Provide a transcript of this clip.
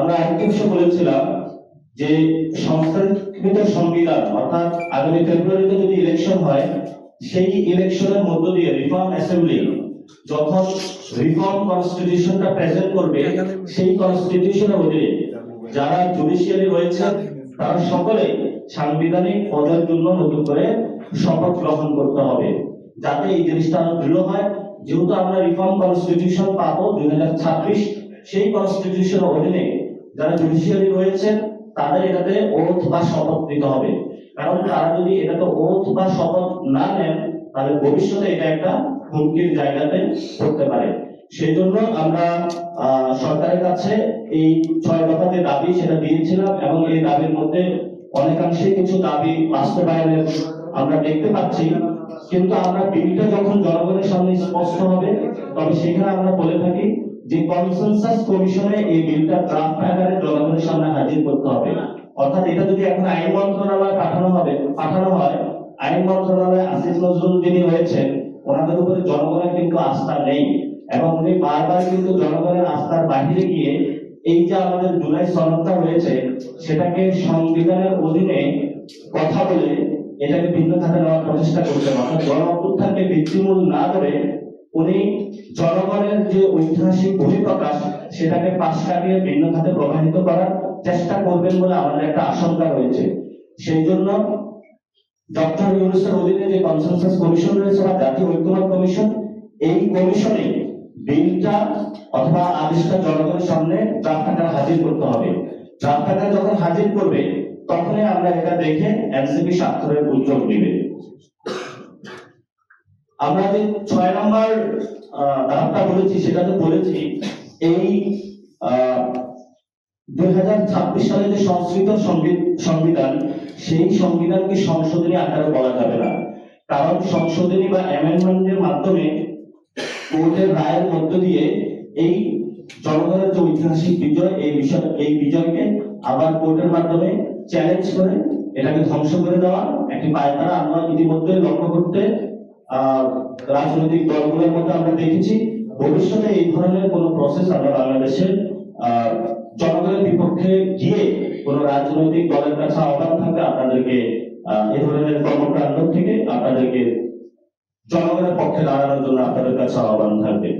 আমরা আরেকটি বিষয় বলেছিলাম যে সংস্থাকৃত সংবিধান, অর্থাৎ আগামী ফেব্রুয়ারিতে যদি ইলেকশন হয়, সেই ইলেকশনের মধ্য দিয়ে রিফর্ম অ্যাসেম্বলি যখন রিফর্ম কনস্টিটিউশনটা প্রেজেন্ট করবে, সেই কনস্টিটিউশনের অধীনে যারা জুডিশিয়ারি রয়েছে, তারা সকলে সাংবিধানিক পদের জন্য নতুন করে শপথ গ্রহণ করতে হবে, যাতে এই জিনিসটা আরও দৃঢ় হয়। যেহেতু আমরা রিফর্ম কনস্টিটিউশন পাবো দুই হাজার ছাব্বিশ, সেই কনস্টিটিউশন অধীনে যারা জুডিশিয়ারি রয়েছেন, তাদের এটাতে ওথ বা শপথ নিতে হবে। কারণ তারা যদি এটাতে ওথ বা শপথ না নেন, তাহলে ভবিষ্যতে এটা একটা হুমকির জায়গাতে পড়তে পারে। সেই জন্য আমরা সরকারের কাছে এই ছয় দফা যে দাবি সেটা দিয়েছিলাম এবং এই দাবির মধ্যে অনেকাংশে কিছু দাবি বাস্তবায়নের আমরা দেখতে পাচ্ছি। কিন্তু আমরা বিলটা যখন জনগণের সামনে স্পষ্ট হবে, তবে সেখানে আমরা বলে থাকি যে কনসেনসাস কমিশনে এই বিলটা ড্রাফট আকারে জনগণের সামনে হাজির করতে হবে। অর্থাৎ এটা যদি এখন আইন মন্ত্রণালয়ে পাঠানো হবে, পাঠানো হয়, আইন মন্ত্রণালয়ে আসিফ নজরুল যিনি রয়েছেন, ওনাদের উপরে জনগণের কিন্তু আস্থা নেই এবং উনি বারবার কিন্তু জনগণের আস্থার বাহিরে গিয়ে এই যে আমাদের জুলাই সনদটা রয়েছে, সেটাকে সংবিধানের অধীনে কথা বলে এটাকে ভিন্ন খাতে নেওয়ার প্রচেষ্টা করছেন অর্থাৎ গণ অভ্যুত্থানকে ভিত্তিমূল না করে উনি জনগণের যে ঐতিহাসিক বহিঃপ্রকাশ, সেটাকে পাশ কাটিয়ে ভিন্ন খাতে প্রবাহিত করার চেষ্টা করবেন বলে আমাদের একটা আশঙ্কা রয়েছে। সেই জন্য ডক্টর ইউনুসের অধীনে যে কনসেনসাস কমিশন রয়েছে বা জাতীয় ঐক্যমত কমিশন এই কমিশনে বিলটা অথবা আদেশটা জনগণের সামনে ড্রাফট আকারে হাজির করতে হবে। ড্রাফট আকারে যখন হাজির করবে, তখনই আমরা এটা দেখে এনসিপি স্বাক্ষরের উদ্যোগ নেবে। আমরা যে ছয় নম্বর ধাপটা বলেছি, সেটা তো বলেছি, এই দুই হাজার ছাব্বিশ সালে যে সংস্কৃত সংবি- সংবিধান, সেই সংবিধানকে সংশোধনী আকারে বলা যাবে না। কারণ সংশোধনী বা অ্যামেন্ডমেন্টের মাধ্যমে কোর্টের রায়ের মধ্য দিয়ে এই জনগণের যে ঐতিহাসিক বিজয়, এই বিষয়, এই বিজয়কে আবার কোর্টের মাধ্যমে চ্যালেঞ্জ করে, এটাকে ধ্বংস করে দেওয়া, একটি পায়তারা আমরা ইতিমধ্যে লক্ষ্য করতে রাজনৈতিক দলগুলোর মধ্যে আমরা দেখেছি ভবিষ্যতে এই ধরনের কোন প্রসেস আমরা বাংলাদেশের জনগণের বিপক্ষে গিয়ে কোন রাজনৈতিক দলের কাছে আহ্বান থাকবে আপনাদেরকে এ ধরনের কর্মকাণ্ড থেকে আপনাদেরকে জনগণের পক্ষে দাঁড়ানোর জন্য আপনাদের কাছে আহ্বান থাকবে।